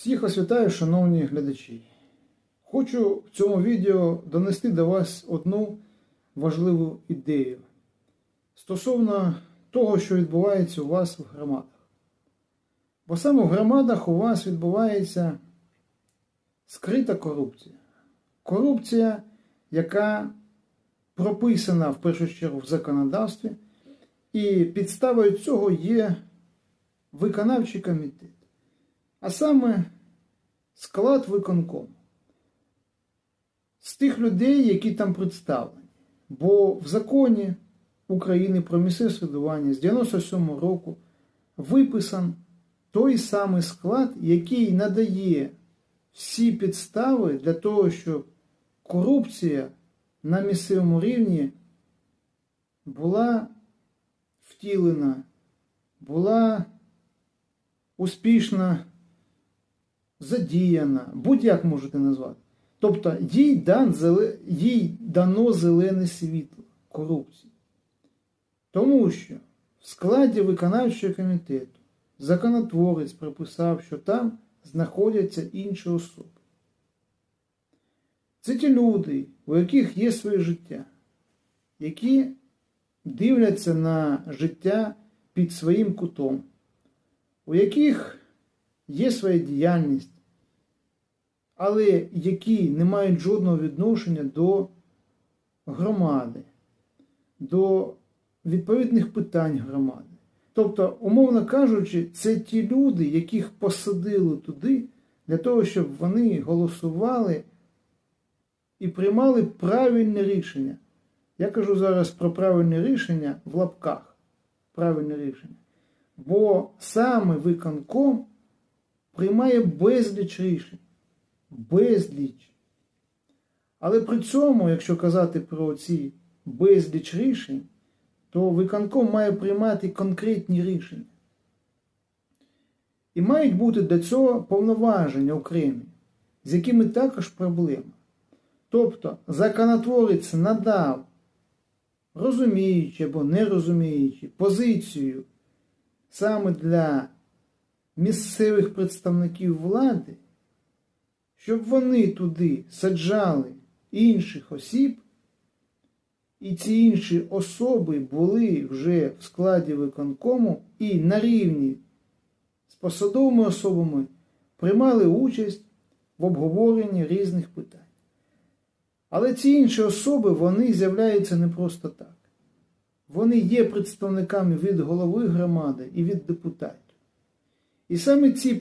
Всіх вас вітаю, шановні глядачі. Хочу в цьому відео донести до вас одну важливу ідею стосовно того, що відбувається у вас в громадах. Бо саме в громадах у вас відбувається скрита корупція. Корупція, яка прописана в першу чергу в законодавстві, і підставою цього є виконавчий комітет а саме склад виконкому. З тих людей, які там представлені. Бо в законі України про місцеве самоврядування з 97 року виписан той самий склад, який надає всі підстави для того, щоб корупція на місцевому рівні була втілена, була успішно задіяна, будь-як можете назвати. Тобто їй, дан, їй дано зелене світло корупції. Тому що в складі виконавчого комітету законотворець прописав, що там знаходяться інші особи. Це ті люди, у яких є своє життя, які дивляться на життя під своїм кутом, у яких є своя діяльність, але які не мають жодного відношення до громади, до відповідних питань громади. Тобто, умовно кажучи, це ті люди, яких посадили туди для того, щоб вони голосували і приймали правильне рішення. Я кажу зараз про правильне рішення в лапках. Правильне рішення. Бо саме виконком приймає безліч рішень. Безліч. Але при цьому, якщо казати про ці безліч рішень, то виконком має приймати конкретні рішення. І мають бути до цього повноваження окремі, з якими також проблема. Тобто законотворець надав, розуміючи або не розуміючи, позицію саме для місцевих представників влади, щоб вони туди саджали інших осіб, і ці інші особи були вже в складі виконкому і на рівні з посадовими особами приймали участь в обговоренні різних питань. Але ці інші особи вони з'являються не просто так. Вони є представниками від голови громади і від депутатів. І саме ці